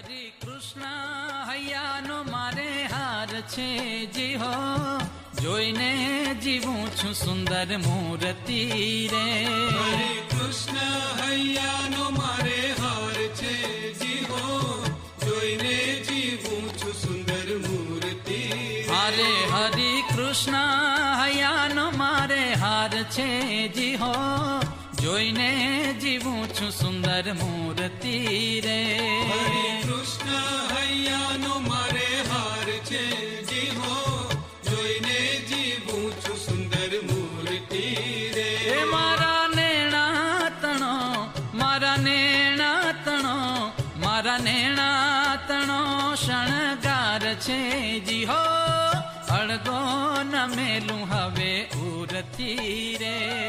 હરે કૃષ્ણ હૈયાનો મારે હાર છે જી હો જોઈને જીવું છું સુંદર મૂર્તિ રે. હરે કૃષ્ણ હૈયાનો મારે હાર છે જીવો જોઈને જીવું છું સુંદર મૂર્તિ હરે હરે કૃષ્ણ હૈયાનો મારે હાર છે જી હો જોઈને જીવું છું સુંદર મૂર્તિ રે. છે જીવો, જોઈને જીવું છું સુંદર મૂર્તિ રે. મારા નેણા તણો મારા નેણા તણો મારા નેણા તણો શણગાર છે જી હો અળગો ન મેલું હવે ઉરતી રે.